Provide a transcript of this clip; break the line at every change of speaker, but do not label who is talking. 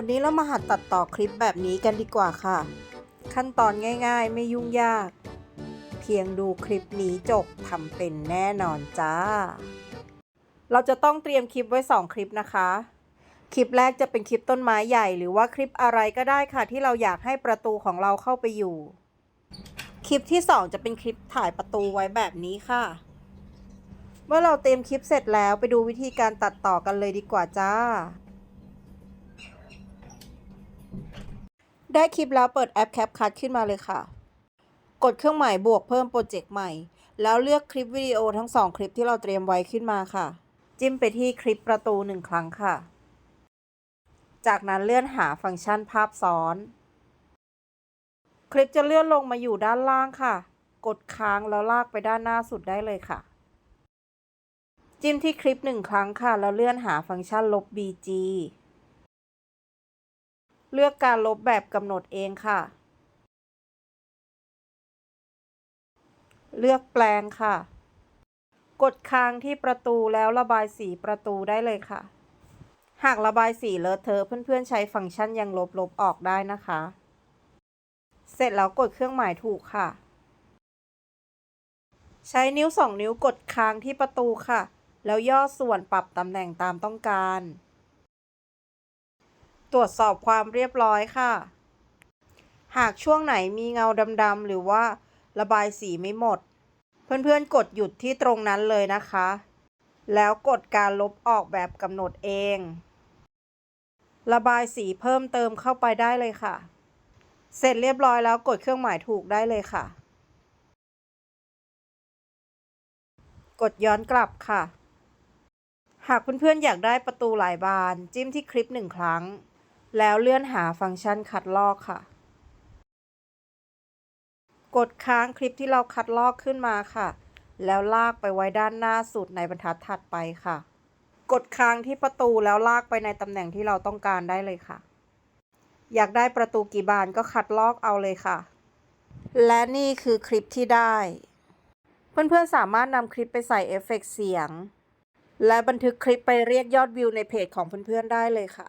วันนี้เรามาหัดตัดต่อคลิปแบบนี้กันดีกว่าค่ะ ขั้นตอนง่าย ๆ ไม่ยุ่งยาก เพียงดูคลิปนี้จบทำเป็นแน่นอนจ้า เราจะต้องเตรียมคลิปไว้ 2 คลิปนะคะ คลิปแรกจะเป็นคลิปต้นไม้ใหญ่ หรือว่าคลิปอะไรก็ได้ค่ะ ที่เราอยากให้ประตูของเราเข้าไปอยู่ คลิปที่ 2 จะเป็นคลิปถ่ายประตูไว้แบบนี้ค่ะ เมื่อเราเตรียมคลิปเสร็จแล้วไปดูวิธีการตัดต่อกันเลยดีกว่าจ้า ได้คลิปแล้วเปิดแอป CapCut ขึ้นมาเลยค่ะ กดเครื่องหมายบวกเพิ่มโปรเจกต์ใหม่ แล้วเลือกคลิปวิดีโอทั้งสองคลิปที่เราเตรียมไว้ขึ้นมาค่ะ จิ้มไปที่คลิปประตูหนึ่งครั้งค่ะ จากนั้นเลื่อนหาฟังก์ชันภาพซ้อน คลิปจะเลื่อนลงมาอยู่ด้านล่างค่ะ กดค้างแล้วลากไปด้านหน้าสุดได้เลยค่ะ จิ้มที่คลิปหนึ่งครั้งค่ะ แล้วเลื่อนหาฟังก์ชันลบ BG เลือกการลบแบบกำหนดเองค่ะ เลือกแปลงค่ะ กดค้างที่ประตูแล้วระบายสีประตูได้เลยค่ะ หากระบายสีเลอะเทอะเพื่อนๆใช้ฟังก์ชันยังลบลบออกได้นะคะ เสร็จแล้วกดเครื่องหมายถูกค่ะ ใช้นิ้วสองนิ้วกดค้างที่ประตูค่ะ แล้วย่อส่วนปรับตำแหน่งตามต้องการ ตรวจสอบความเรียบร้อยค่ะ หากช่วงไหนมีเงาดำๆหรือว่าระบายสีไม่หมด เพื่อนๆ กดหยุดที่ตรงนั้นเลยนะคะ แล้วกดการลบออกแบบกำหนดเอง ระบายสีเพิ่มเติมเข้าไปได้เลยค่ะ เสร็จเรียบร้อยแล้วกดเครื่องหมายถูกได้เลยค่ะ กดย้อนกลับค่ะหากเพื่อนๆ อยากได้ประตูหลายบาน จิ้มที่คลิปหนึ่งครั้ง แล้วเลื่อนหาฟังก์ชันคัดลอกค่ะ กดค้างคลิปที่เราคัดลอกขึ้นมาค่ะ แล้วลากไปไว้ด้านหน้าสุดในบรรทัดถัดไปค่ะ กดค้างที่ประตูแล้วลากไปในตำแหน่งที่เราต้องการได้เลยค่ะ อยากได้ประตูกี่บานก็คัดลอกเอาเลยค่ะ และนี่คือคลิปที่ได้ เพื่อนๆสามารถนำคลิปไปใส่เอฟเฟกต์เสียง และบันทึกคลิปไปเรียกยอดวิวในเพจของเพื่อนๆได้เลยค่ะ